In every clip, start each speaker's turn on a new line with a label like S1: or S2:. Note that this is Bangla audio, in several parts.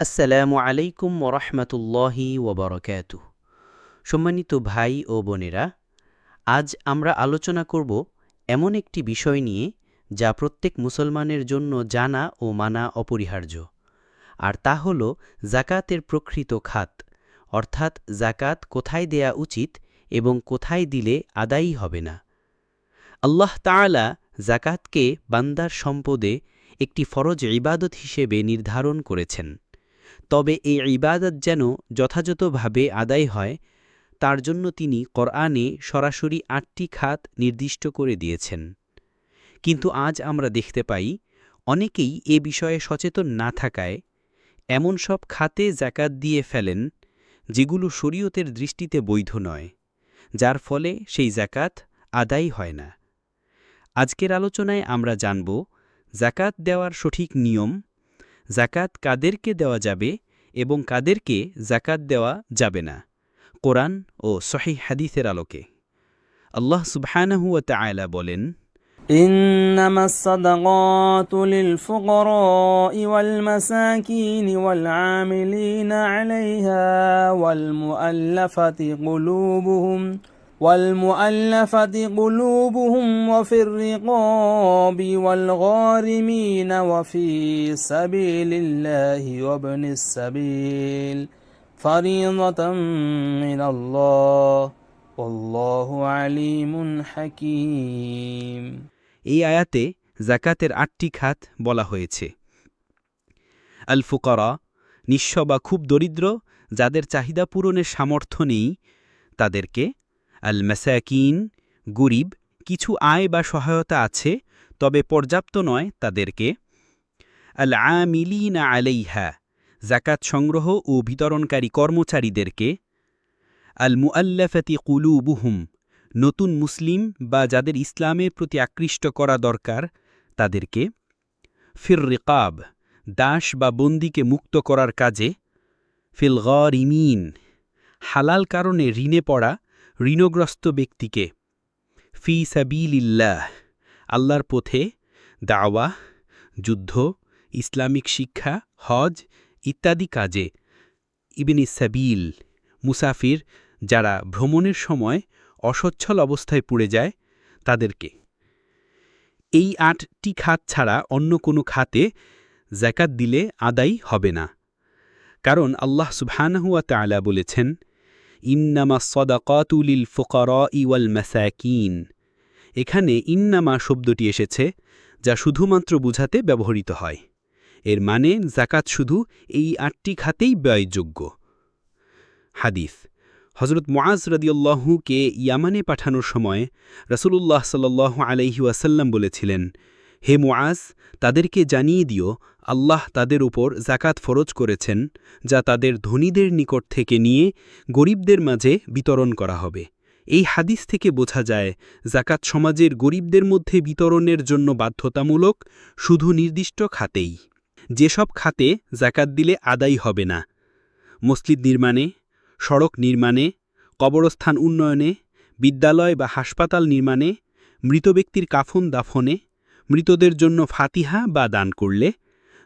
S1: আসসালামু আলাইকুম ওরহমতুল্লাহি ওবরকাত সম্মানিত ভাই ও বোনেরা, আজ আমরা আলোচনা করব এমন একটি বিষয় নিয়ে যা প্রত্যেক মুসলমানের জন্য জানা ও মানা অপরিহার্য। আর তা হল জাকাতের প্রকৃত খাত, অর্থাৎ জাকাত কোথায় দেয়া উচিত এবং কোথায় দিলে আদায়ী হবে না। আল্লাহ তাআলা জাকাতকে বান্দার সম্পদে একটি ফরজ ইবাদত হিসেবে নির্ধারণ করেছেন। তবে এই ইবাদত যেন যথাযথভাবে আদায় হয়, তার জন্য তিনি করআনে সরাসরি আটটি খাত নির্দিষ্ট করে দিয়েছেন। কিন্তু আজ আমরা দেখতে পাই, অনেকেই এ বিষয়ে সচেতন না থাকায় এমন সব খাতে জাকাত দিয়ে ফেলেন, যেগুলো শরীয়তের দৃষ্টিতে বৈধ নয়, যার ফলে সেই জাকাত আদায় হয় না। আজকের আলোচনায় আমরা জানব, জাকাত দেওয়ার সঠিক নিয়ম, জাকাত কাদেরকে দেওয়া যাবে এবং কাদেরকে জাকাত দেওয়া যাবে না কোরআন ও সহি হাদিসের আলোকে আল্লাহ সুবহানাহু ওয়া তাআলা বলেন
S2: إنما الصدقات للفقراء والمساكين والعاملين عليها والمؤلفة قلوبهم والمؤلفة قلوبهم وفي الرقاب والغارمين وفي سبيل الله وابن السبيل فريضة من الله والله عليم حكيم
S1: এই আয়াতে জাকাতের আটটি খাত বলা হয়েছে আল ফুকরা নিঃস্ব বা খুব দরিদ্র যাদের চাহিদা পূরণের সামর্থ্য নেই তাদেরকে আল মাসাকিন গরিব, কিছু আয় বা সহায়তা আছে, তবে পর্যাপ্ত নয় তাদেরকে। আল আমিলিনা আলাইহা জাকাত সংগ্রহ ও বিতরণকারী কর্মচারীদেরকে। আল মুআল্লাফাতি কুলুবুহুম, নতুন মুসলিম বা যাদের ইসলামের প্রতি আকৃষ্ট করা দরকার, তাদেরকে। ফির রিকাব দাস বা বন্দিকে মুক্ত করার কাজে। ফিল গরিমিন হালাল কারণে ঋণে পড়া ঋণগ্রস্ত ব্যক্তিকে। ফি সাবিলিল্লাহ, আল্লাহর পথে দাওয়া, যুদ্ধ, ইসলামিক শিক্ষা, হজ ইত্যাদি কাজে। ইবিনি সাবিল মুসাফির যারা ভ্রমণের সময় অসচ্ছল অবস্থায় পুড়ে যায়, তাদেরকে। এই আটটি খাত ছাড়া অন্য কোনো খাতে জাকাত দিলে আদায় হবে না। কারণ আল্লাহ সুবহানাহুয়া তাআলা বলেছেন ইন্নামা সদাকাতুলিল ফোকরা ইওয়াল মাসাকিন। এখানে ইন্নামা শব্দটি এসেছে, যা শুধুমাত্র বুঝাতে ব্যবহৃত হয়। এর মানে জাকাত শুধু এই আটটি খাতেই ব্যয়যোগ্য। হাদিস হজরত মোয়াজ রদিউল্লাহুকে ইয়ামানে পাঠানোর সময় রসুলুল্লাহ সাল্লাহ আলহি ওয়াসাল্লাম বলেছিলেন হে মোয়াজ তাদেরকে জানিয়ে দিও, আল্লাহ তাদের উপর জাকাত ফরজ করেছেন, যা তাদের ধনীদের নিকট থেকে নিয়ে গরিবদের মাঝে বিতরণ করা হবে। এই হাদিস থেকে বোঝা যায় জাকাত সমাজের গরিবদের মধ্যে বিতরণের জন্য বাধ্যতামূলক শুধু নির্দিষ্ট খাতেই। যেসব খাতে জাকাত দিলে আদায় হবে না। মসজিদ নির্মাণে, সড়ক নির্মাণে, কবরস্থান উন্নয়নে, বিদ্যালয় বা হাসপাতাল নির্মাণে, মৃত ব্যক্তির কাফন দাফনে মৃতদের জন্য ফাতিহা বা দান করলে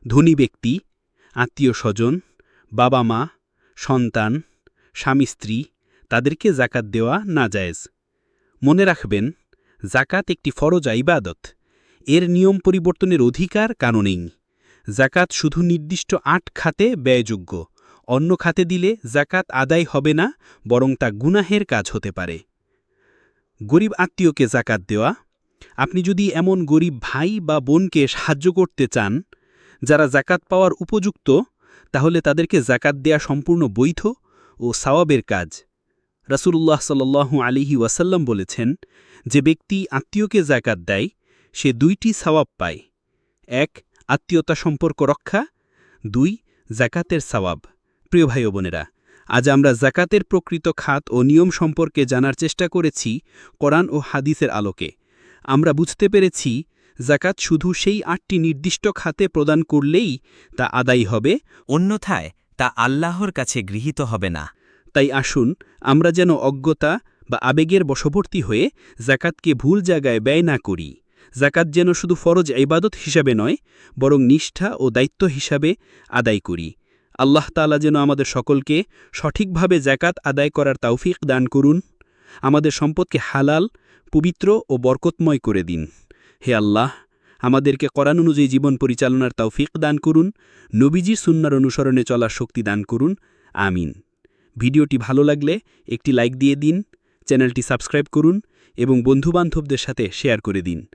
S1: ধনী ব্যক্তি, আত্মীয় স্বজন, বাবা মা, সন্তান, স্বামী স্ত্রী তাদেরকে জাকাত দেওয়া না যায়জ মনে রাখবেন, জাকাত একটি ফরজ ইবাদত। এর নিয়ম পরিবর্তনের অধিকার কারণেই জাকাত শুধু নির্দিষ্ট আট খাতে ব্যয়যোগ্য। অন্য খাতে দিলে জাকাত আদায় হবে না, বরং তা গুনাহের কাজ হতে পারে। গরিব আত্মীয়কে জাকাত দেওয়া আপনি যদি এমন গরিব ভাই বা বোনকে সাহায্য করতে চান, যারা জাকাত পাওয়ার উপযুক্ত, তাহলে তাদেরকে জাকাত দেয়া সম্পূর্ণ বৈধ ও সাওয়াবের কাজ। রাসুল্লাহ সাল্লু আলিহি ওয়াসাল্লাম বলেছেন, যে ব্যক্তি আত্মীয়কে জাকাত দেয়, সে দুইটি সাওয়াব পায়। এক, আত্মীয়তা সম্পর্ক রক্ষা, দুই, জাকাতের সাওয়াব। প্রিয় ভাই বোনেরা, আজ আমরা জাকাতের প্রকৃত খাত ও নিয়ম সম্পর্কে জানার চেষ্টা করেছি কোরআন ও হাদিসের আলোকে। আমরা বুঝতে পেরেছি জাকাত শুধু সেই আটটি নির্দিষ্ট খাতে প্রদান করলেই তা আদায় হবে,
S3: অন্যথায় তা আল্লাহর কাছে গৃহীত হবে না।
S1: তাই আসুন, আমরা যেন অজ্ঞতা বা আবেগের বশবর্তী হয়ে জাকাতকে ভুল জায়গায় ব্যয় না করি। জাকাত যেন শুধু ফরজ ইবাদত হিসাবে নয়, বরং নিষ্ঠা ও দায়িত্ব হিসাবে আদায় করি। আল্লাহ তাআলা যেন আমাদের সকলকে সঠিকভাবে জাকাত আদায় করার তৌফিক দান করুন। আমাদের সম্পদকে হালাল পবিত্র ও বরকতময় করে দিন। হে আল্লাহ, আমাদেরকে করান অনুযায়ী জীবন পরিচালনার তৌফিক দান করুন, নবীজি সুন্নার অনুসরণে চলার শক্তি দান করুন, আমিন। ভিডিওটি ভালো লাগলে একটি লাইক দিয়ে দিন, চ্যানেলটি সাবস্ক্রাইব করুন এবং বন্ধুবান্ধবদের সাথে শেয়ার করে দিন।